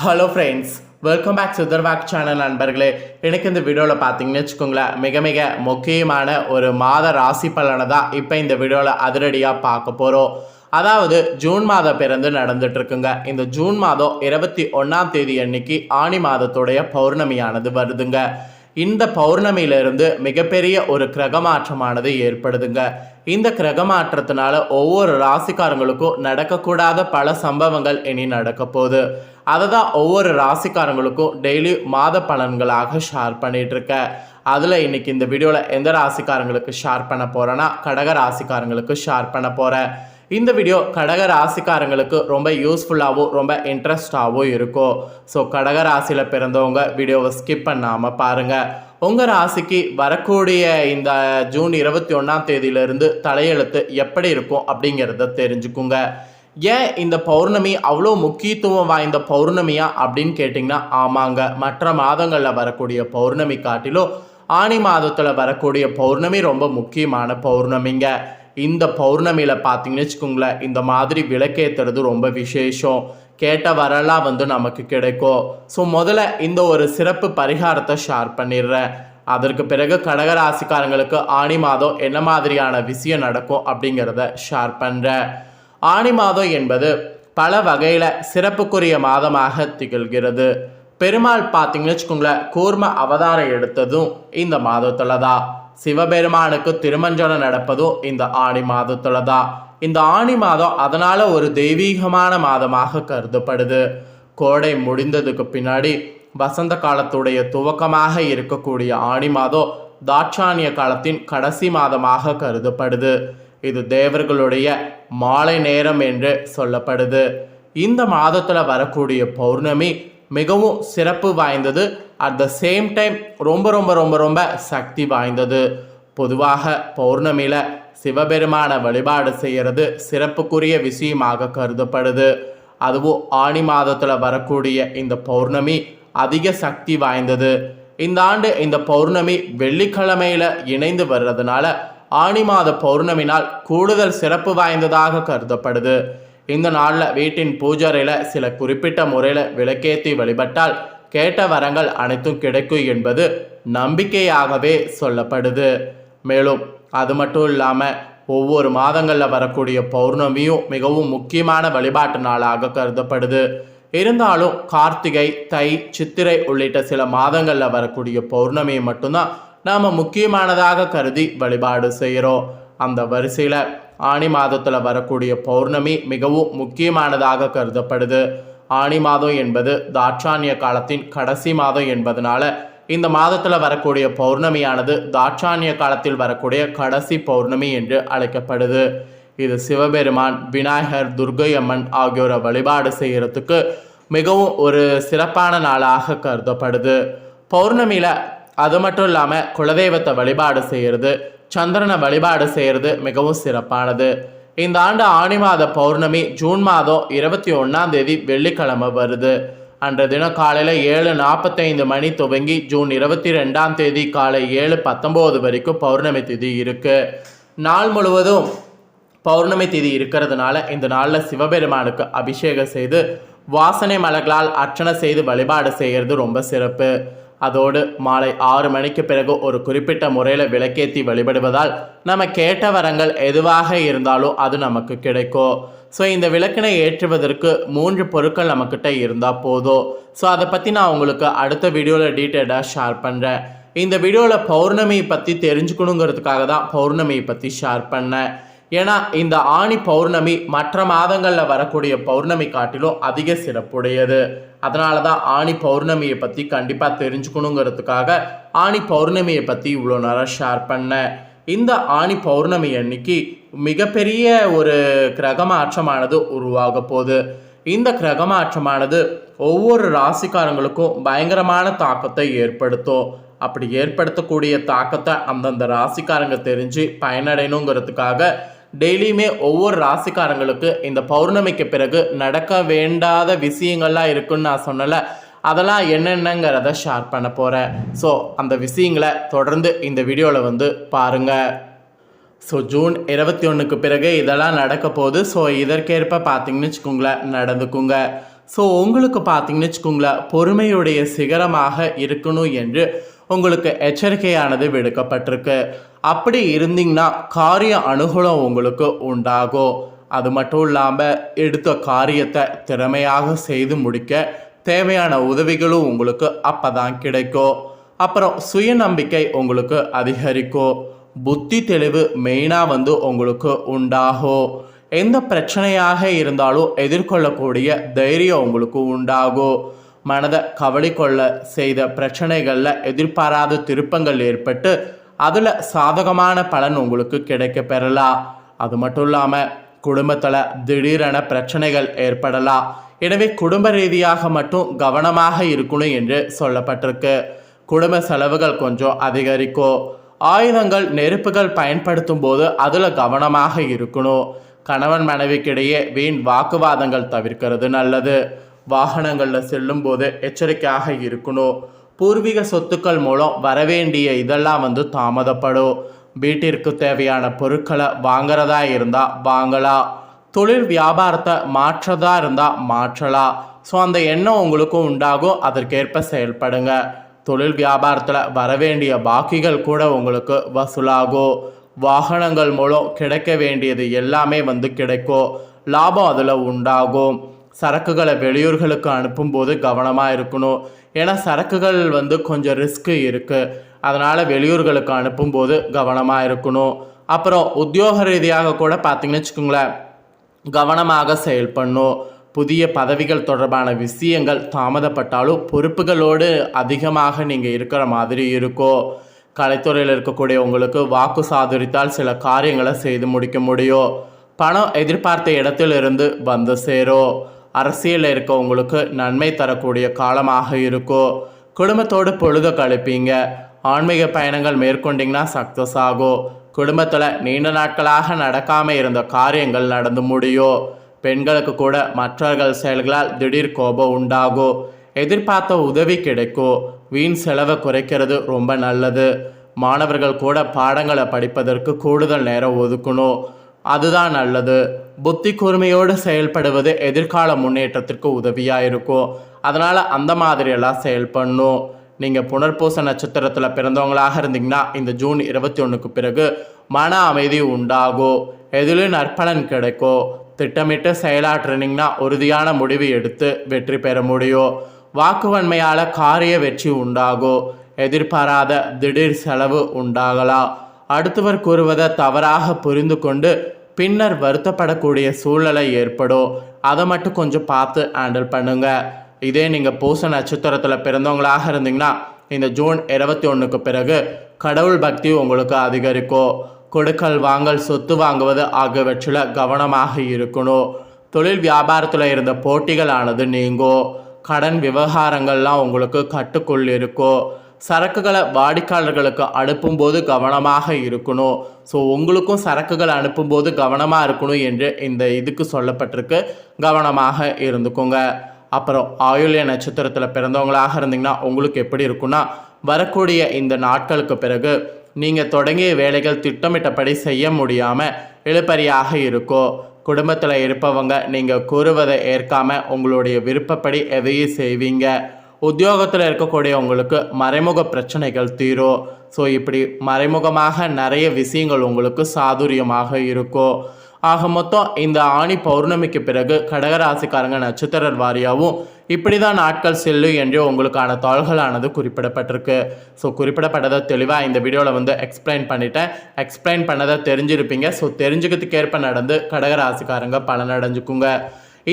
Hello friends welcome back சுதர்வாக் channel நண்பர்களே. எனக்கு இந்த வீடியோவில் பார்த்தீங்கன்னு வச்சுக்கோங்களேன் மிக மிக முக்கியமான ஒரு மாத ராசி பலனை தான் இப்போ இந்த வீடியோவில் அதிரடியாக பார்க்க போகிறோம் அதாவது ஜூன் மாதம் பிறந்து நடந்துட்டுருக்குங்க இந்த ஜூன் மாதம் இருபத்தி ஒன்றாம் தேதி அன்னைக்கு ஆணி மாதத்துடைய பௌர்ணமியானது வருதுங்க. இந்த பௌர்ணமியிலிருந்து மிகப்பெரிய ஒரு கிரகமாற்றமானது ஏற்படுதுங்க. இந்த கிரகமாற்றத்தினால ஒவ்வொரு ராசிக்காரங்களுக்கும் நடக்கக்கூடாத பல சம்பவங்கள் இனி நடக்க போகுது. அதை தான் ஒவ்வொரு ராசிக்காரங்களுக்கும் டெய்லி மாத பலன்களாக ஷேர் பண்ணிட்டு அதில் இன்னைக்கு இந்த வீடியோவில் எந்த ராசிக்காரங்களுக்கு ஷேர் பண்ண போகிறேன்னா கடக ராசிக்காரங்களுக்கு ஷேர் பண்ண போகிறேன் இந்த வீடியோ கடக ராசிக்காரங்களுக்கு ரொம்ப யூஸ்ஃபுல்லாகவும் ரொம்ப இன்ட்ரெஸ்டாகவும் இருக்கும் ஸோ கடக ராசியில் பிறந்தவங்க வீடியோவை ஸ்கிப் பண்ணாமல் பாருங்கள் உங்கள் ராசிக்கு வரக்கூடிய இந்த ஜூன் இருபத்தி ஒன்றாம் தேதியிலிருந்து தலையெழுத்து எப்படி இருக்கும் அப்படிங்கிறத தெரிஞ்சுக்குங்க. ஏன் இந்த பௌர்ணமி அவ்வளோ முக்கியத்துவம் வாய்ந்த பௌர்ணமியா அப்படின்னு கேட்டிங்கன்னா ஆமாங்க. மற்ற மாதங்களில் வரக்கூடிய பௌர்ணமி காட்டிலும் ஆணி மாதத்தில் வரக்கூடிய பௌர்ணமி ரொம்ப முக்கியமான பௌர்ணமிங்க. இந்த பௌர்ணமியில் பார்த்தீங்கன்னு வச்சுக்கோங்களேன் இந்த மாதிரி விளக்கேற்றுறது ரொம்ப விசேஷம். கேட்ட வரலாம் வந்து நமக்கு கிடைக்கும். ஸோ முதல்ல இந்த ஒரு சிறப்பு பரிகாரத்தை ஷேர் பண்ணிடுறேன். அதற்கு பிறகு கடகராசிக்காரங்களுக்கு ஆணி மாதம் என்ன மாதிரியான விஷயம் நடக்கும் அப்படிங்கிறத ஷேர் பண்ணுறேன் ஆணி மாதம் என்பது பல வகையில் சிறப்புக்குரிய மாதமாக திகழ்கிறது. பெருமாள் பார்த்தீங்கன்னு வச்சுக்கோங்களேன் கூர்ம அவதாரம் எடுத்ததும் இந்த மாதத்தில் தான் சிவபெருமானுக்கு திருமஞ்சனம் நடப்பதும் இந்த ஆணி மாதத்துல தான் இந்த ஆணி மாதம் அதனால ஒரு தெய்வீகமான மாதமாக கருதப்படுது. கோடை முடிந்ததுக்கு பின்னாடி வசந்த காலத்துடைய துவக்கமாக இருக்கக்கூடிய ஆணி மாதம் தாட்சானிய காலத்தின் கடைசி மாதமாக கருதப்படுது. இது தேவர்களுடைய மாலை நேரம் என்று சொல்லப்படுது. இந்த மாதத்தில் வரக்கூடிய பௌர்ணமி மிகவும் சிறப்பு வாய்ந்தது. அட் த சேம் டைம் ரொம்ப ரொம்ப ரொம்ப ரொம்ப சக்தி வாய்ந்தது. பொதுவாக பௌர்ணமியில் சிவபெருமான வழிபாடு செய்கிறது சிறப்புக்குரிய விஷயமாக கருதப்படுது. அதுவும் ஆணி மாதத்தில் வரக்கூடிய இந்த பௌர்ணமி அதிக சக்தி வாய்ந்தது. இந்த ஆண்டு இந்த பௌர்ணமி வெள்ளிக்கிழமையில் இணைந்து வர்றதுனால ஆணி மாத பௌர்ணமி நாள் கூடுதல் சிறப்பு வாய்ந்ததாக கருதப்படுது. இந்த நாளில் வீட்டின் பூஜரையில் சில குறிப்பிட்ட முறையில் விளக்கேற்றி வழிபட்டால் கேட்ட வரங்கள் அனைத்தும் கிடைக்கும் என்பது நம்பிக்கையாகவே சொல்லப்படுது. மேலும் அது மட்டும் இல்லாமல் ஒவ்வொரு மாதங்களில் வரக்கூடிய பௌர்ணமியும் மிகவும் முக்கியமான வழிபாட்டு நாளாக கருதப்படுது. இருந்தாலும் கார்த்திகை தை சித்திரை உள்ளிட்ட சில மாதங்களில் வரக்கூடிய பௌர்ணமியை மட்டும்தான் நாம் முக்கியமானதாக கருதி வழிபாடு செய்கிறோம் அந்த வரிசையில் ஆணி மாதத்தில் வரக்கூடிய பௌர்ணமி மிகவும் முக்கியமானதாக கருதப்படுது. ஆணி மாதம் என்பது தாட்சானிய காலத்தின் கடைசி மாதம் என்பதனால இந்த மாதத்தில் வரக்கூடிய பௌர்ணமியானது தாட்சானிய காலத்தில் வரக்கூடிய கடைசி பௌர்ணமி என்று அழைக்கப்படுது. இது சிவபெருமான் விநாயகர் துர்கை அம்மன் ஆகியோரை வழிபாடு செய்கிறதுக்கு மிகவும் ஒரு சிறப்பான நாளாக கருதப்படுது. பௌர்ணமியில் அது மட்டும் இல்லாமல் குலதெய்வத்தை வழிபாடு செய்கிறது சந்திரனை வழிபாடு செய்கிறது மிகவும் சிறப்பானது. இந்த ஆண்டு ஆணி மாத பௌர்ணமி ஜூன் மாதம் இருபத்தி ஒன்றாம் தேதி வெள்ளிக்கிழமை வருது. அன்றைய தினம் காலையில் ஏழு நாற்பத்தைந்து மணி துவங்கி ஜூன் இருபத்தி ரெண்டாம் தேதி காலை ஏழு பத்தொம்போது வரைக்கும் பௌர்ணமி திதி இருக்குது நாள் முழுவதும் பௌர்ணமி திதி இருக்கிறதுனால இந்த நாளில் சிவபெருமானுக்கு அபிஷேகம் செய்து வாசனை மலர்களால் அர்ச்சனை செய்து வழிபாடு செய்கிறது ரொம்ப சிறப்பு. அதோடு மாலை ஆறு மணிக்கு பிறகு ஒரு குறிப்பிட்ட முறையில் விளக்கேற்றி வழிபடுவதால் நம்ம கேட்ட வரங்கள் எதுவாக இருந்தாலும் அது நமக்கு கிடைக்கும். ஸோ இந்த விளக்கினை ஏற்றுவதற்கு மூன்று பொருட்கள் நம்மக்கிட்ட இருந்தால் போதும். ஸோ அதை பற்றி நான் உங்களுக்கு அடுத்த வீடியோவில் டீட்டெயிலாக ஷேர் பண்ணுறேன் இந்த வீடியோவில் பௌர்ணமியை பற்றி தெரிஞ்சுக்கணுங்கிறதுக்காக தான் பௌர்ணமியை பற்றி ஷேர் பண்ணேன். ஏன்னா இந்த ஆணி பௌர்ணமி மற்ற மாதங்களில் வரக்கூடிய பௌர்ணமி காட்டிலும் அதிக சிறப்புடையது. அதனால தான் ஆணி பௌர்ணமியை பற்றி கண்டிப்பாக தெரிஞ்சுக்கணுங்கிறதுக்காக ஆணி பௌர்ணமியை பற்றி இவ்வளோ நேரம் ஷேர் பண்ணேன். இந்த ஆணி பௌர்ணமி அன்னைக்கு மிகப்பெரிய ஒரு கிரகமாற்றமானது உருவாக போகுது. இந்த கிரகமாற்றமானது ஒவ்வொரு ராசிக்காரங்களுக்கும் பயங்கரமான தாக்கத்தை ஏற்படுத்தும். அப்படி ஏற்படுத்தக்கூடிய தாக்கத்தை அந்தந்த ராசிக்காரங்க தெரிஞ்சு பயனடையணுங்கிறதுக்காக டெய்லியுமே ஒவ்வொரு ராசிக்காரங்களுக்கு இந்த பௌர்ணமிக்கு பிறகு நடக்க வேண்டாத விஷயங்கள்லாம் இருக்குன்னு நான் சொன்னல அதெல்லாம் என்னென்னங்கிறத ஷேர் பண்ண போகிறேன் ஸோ அந்த விஷயங்களை தொடர்ந்து இந்த வீடியோவில் வந்து பாருங்கள் ஸோ ஜூன் இருபத்தி ஒன்றுக்கு பிறகு இதெல்லாம் நடக்க போகுது. ஸோ இதற்கேற்ப பார்த்தீங்கன்னு வச்சுக்கோங்களேன் நடந்துக்குங்க. ஸோ உங்களுக்கு பார்த்தீங்கன்னு வச்சுக்கோங்களேன் பொறுமையுடைய சிகரமாக இருக்கணும் என்று உங்களுக்கு எச்சரிக்கையானது விடுக்கப்பட்டிருக்கு. அப்படி இருந்தீங்கன்னா காரிய அனுகூலம் உங்களுக்கு உண்டாகும் அது மட்டும் இல்லாமல் எடுத்த காரியத்தை திறமையாக செய்து முடிக்க தேவையான உதவிகளும் உங்களுக்கு அப்போ தான் கிடைக்கும் அப்புறம் சுயநம்பிக்கை உங்களுக்கு அதிகரிக்கும் புத்தி தெளிவு மெயினாக வந்து உங்களுக்கு உண்டாகும் எந்த பிரச்சனையாக இருந்தாலும் எதிர்கொள்ளக்கூடிய தைரியம் உங்களுக்கு உண்டாகும் மனதை கவலை கொள்ள செய்த பிரச்சனைகளில் எதிர்பாராத திருப்பங்கள் ஏற்பட்டு அதில் சாதகமான பலன் உங்களுக்கு கிடைக்க பெறலாம் அது மட்டும் இல்லாமல் குடும்பத்தில் திடீரென பிரச்சனைகள் ஏற்படலாம் எனவே குடும்ப ரீதியாக மட்டும் கவனமாக இருக்கணும் என்று சொல்லப்பட்டிருக்கு. குடும்ப செலவுகள் கொஞ்சம் அதிகரிக்கும் ஆயுதங்கள் நெருப்புகள் பயன்படுத்தும் போது அதில் கவனமாக இருக்கணும். கணவன் மனைவிக்கிடையே வீண் வாக்குவாதங்கள் தவிர்க்கிறது நல்லது. வாகனங்களில் செல்லும்போது எச்சரிக்கையாக இருக்கணும். பூர்வீக சொத்துக்கள் மூலம் வரவேண்டிய இதெல்லாம் வந்து தாமதப்படும். வீட்டிற்கு தேவையான பொருட்களை வாங்குறதா இருந்தால் வாங்கலாம் தொழில் வியாபாரத்தை மாற்றதா இருந்தால் மாற்றலாம் ஸோ அந்த எண்ணம் உங்களுக்கும் உண்டாகும். அதற்கேற்ப செயல்படுங்க. தொழில் வியாபாரத்தில் வரவேண்டிய பாக்கிகள் கூட உங்களுக்கு வசூலாகும். வாகனங்கள் மூலம் கிடைக்க வேண்டியது எல்லாமே வந்து கிடைக்கும். லாபம் அதில் உண்டாகும். சரக்குகளை வெளியூர்களுக்கு அனுப்பும்போது கவனமாக இருக்கணும். ஏன்னா சரக்குகள் வந்து கொஞ்சம் ரிஸ்க்கு இருக்குது அதனால் வெளியூர்களுக்கு அனுப்பும்போது கவனமாக இருக்கணும். அப்புறம் உத்தியோக ரீதியாக கூட பார்த்திங்கன்னு வச்சுக்கோங்களேன் கவனமாக செயல்படணும் புதிய பதவிகள் தொடர்பான விஷயங்கள் தாமதப்பட்டாலும் பொறுப்புகளோடு அதிகமாக நீங்கள் இருக்கிற மாதிரி இருக்கும். கலைத்துறையில் இருக்கக்கூடிய உங்களுக்கு வாக்கு சாதுரித்தால் சில காரியங்களை செய்து முடிக்க முடியும். பணம் எதிர்பார்த்த இடத்திலிருந்து வந்து சேரும். அரசியலில் இருக்கவங்களுக்கு நன்மை தரக்கூடிய காலமாக இருக்கும் குடும்பத்தோடு பொழுத கழிப்பீங்க. ஆன்மீக பயணங்கள் மேற்கொண்டிங்கன்னா சக்ஸஸ் ஆகும் குடும்பத்தில் நீண்ட நாட்களாக நடக்காமல் இருந்த காரியங்கள் நடந்து முடியும் பெண்களுக்கு கூட மற்றவர்கள் செயல்களால் திடீர் கோபம் உண்டாகும் எதிர்பார்த்த உதவி கிடைக்கும் வீண் செலவை குறைக்கிறது ரொம்ப நல்லது. மாணவர்கள் கூட பாடங்களை படிப்பதற்கு கூடுதல் நேரம் ஒதுக்கணும். அதுதான் நல்லது. புத்தி கூர்மையோடு செயல்படுவது எதிர்கால முன்னேற்றத்திற்கு உதவியாக இருக்கும் அதனால் அந்த மாதிரியெல்லாம் செயல்படணும். நீங்கள் புனர்பூச நட்சத்திரத்தில் பிறந்தவங்களாக இருந்தீங்கன்னா இந்த ஜூன் இருபத்தி ஒன்றுக்கு பிறகு மன அமைதி உண்டாகும். எதிலும் நற்பலன் கிடைக்கும். திட்டமிட்டு செயலாற்றுனீங்கன்னா உறுதியான முடிவு எடுத்து வெற்றி பெற முடியும். வாக்குவன்மையால் காரிய வெற்றி உண்டாகும். எதிர்பாராத திடீர் செலவு உண்டாகலாம். அடுத்தவர் கூறுவதை தவறாக புரிந்து கொண்டு பின்னர் வருத்தப்படக்கூடிய சூழ்நிலை ஏற்படும். அதை மட்டும் கொஞ்சம் பார்த்து ஹேண்டில் பண்ணுங்கள் இதே நீங்கள் பூச நட்சத்திரத்தில் பிறந்தவங்களாக இருந்தீங்கன்னா இந்த ஜூன் இருபத்தி ஒன்றுக்கு பிறகு கடவுள் பக்தி உங்களுக்கு அதிகரிக்கும். கொடுக்கல் வாங்கல் சொத்து வாங்குவது ஆகியவற்றில் கவனமாக இருக்கணும். தொழில் வியாபாரத்தில் இருந்த போட்டிகளானது நீங்கும். கடன் விவகாரங்கள்லாம் உங்களுக்கு கட்டுக்குள் இருக்கும். சரக்குகளை வாடிக்கையாளர்களுக்கு அனுப்பும்போது கவனமாக இருக்கணும். ஸோ உங்களுக்கும் சரக்குகள் அனுப்பும்போது கவனமாக இருக்கணும் என்று இந்த இதுக்கு சொல்லப்பட்டிருக்கு. கவனமாக இருந்துக்கோங்க. அப்புறம் ஆயுள்ய நட்சத்திரத்தில் பிறந்தவங்களாக இருந்தீங்கன்னா உங்களுக்கு எப்படி இருக்குன்னா வரக்கூடிய இந்த நாட்களுக்கு பிறகு நீங்கள் தொடங்கிய வேலைகள் திட்டமிட்டபடி செய்ய முடியாமல் இழுபறியாக இருக்கும் குடும்பத்தில் இருப்பவங்க நீங்கள் கூறுவதை ஏற்காமல் உங்களுடைய விருப்பப்படி எதையும் செய்வீங்க. உத்தியோகத்தில் இருக்கக்கூடியவங்களுக்கு மறைமுக பிரச்சனைகள் தீரும். ஸோ இப்படி மறைமுகமாக நிறைய விஷயங்கள் உங்களுக்கு சாதுரியமாக இருக்கும். ஆக மொத்தம் இந்த ஆணி பௌர்ணமிக்கு பிறகு கடகராசிக்காரங்க நட்சத்திர வாரியாகவும் இப்படி தான் நாட்கள் செல்லும் என்று உங்களுக்கான தாள்களானது குறிப்பிடப்பட்டிருக்கு. ஸோ குறிப்பிடப்பட்டதை தெளிவாக இந்த வீடியோவில் வந்து எக்ஸ்பிளைன் பண்ணிட்டேன். எக்ஸ்பிளைன் பண்ணதை தெரிஞ்சிருப்பீங்க. ஸோ தெரிஞ்சுக்கிறதுக்கு ஏற்ப நடந்து கடகராசிக்காரங்க பலனடைஞ்சுக்குங்க.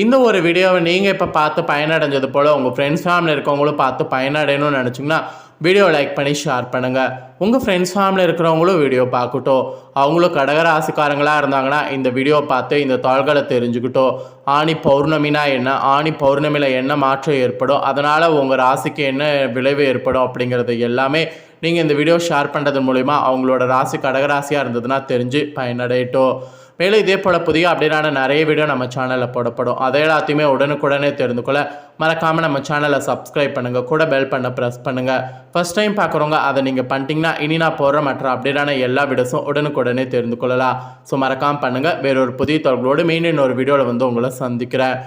இந்த ஒரு வீடியோவை நீங்கள் இப்போ பார்த்து பயனடைஞ்சது போல் உங்கள் ஃப்ரெண்ட்ஸ் ஃபேமிலி இருக்கவங்களும் பார்த்து பயனடையணும்னு நினச்சிங்கன்னா வீடியோ லைக் பண்ணி ஷேர் பண்ணுங்கள் உங்கள் ஃப்ரெண்ட்ஸ் ஃபேமிலி இருக்கிறவங்களும் வீடியோ பார்க்கட்டும். அவங்களும் கடகராசிக்காரங்களாக இருந்தாங்கன்னா இந்த வீடியோ பார்த்து இந்த தாள்களை தெரிஞ்சுக்கிட்டோம் ஆணி பௌர்ணமினா என்ன ஆணி பௌர்ணமியில் என்ன மாற்றம் ஏற்படும் அதனால் உங்கள் ராசிக்கு என்ன விளைவு ஏற்படும் அப்படிங்கிறது எல்லாமே நீங்கள் இந்த வீடியோ ஷேர் பண்ணுறது மூலிமா அவங்களோட ராசி கடகராசியாக இருந்ததுன்னா தெரிஞ்சு பயனடையட்டும். மேலும் இதே போல் புதிய அப்படின்னா நிறைய வீடியோ நம்ம சேனலில் போடப்படும். அதை எல்லாத்தையுமே உடனுக்குடனே தெரிந்து கொள்ள மறக்காமல் நம்ம சேனலை சப்ஸ்கிரைப் பண்ணுங்கள் கூட பெல் பண்ண ப்ரெஸ் பண்ணுங்கள் ஃபஸ்ட் டைம் பார்க்குறவங்க அதை நீங்கள் பண்ணிட்டீங்கன்னா இனி நான் போடுற மற்ற அப்படின்னா எல்லா வீடியோஸும் உடனுக்குடனே தெரிந்து கொள்ளலாம் ஸோ மறக்காமல் பண்ணுங்கள் வேறொரு புதிய தொடர்களோடு மீண்டும் இன்னொரு வீடியோவில் வந்து உங்களை சந்திக்கிறேன்.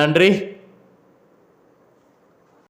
நன்றி.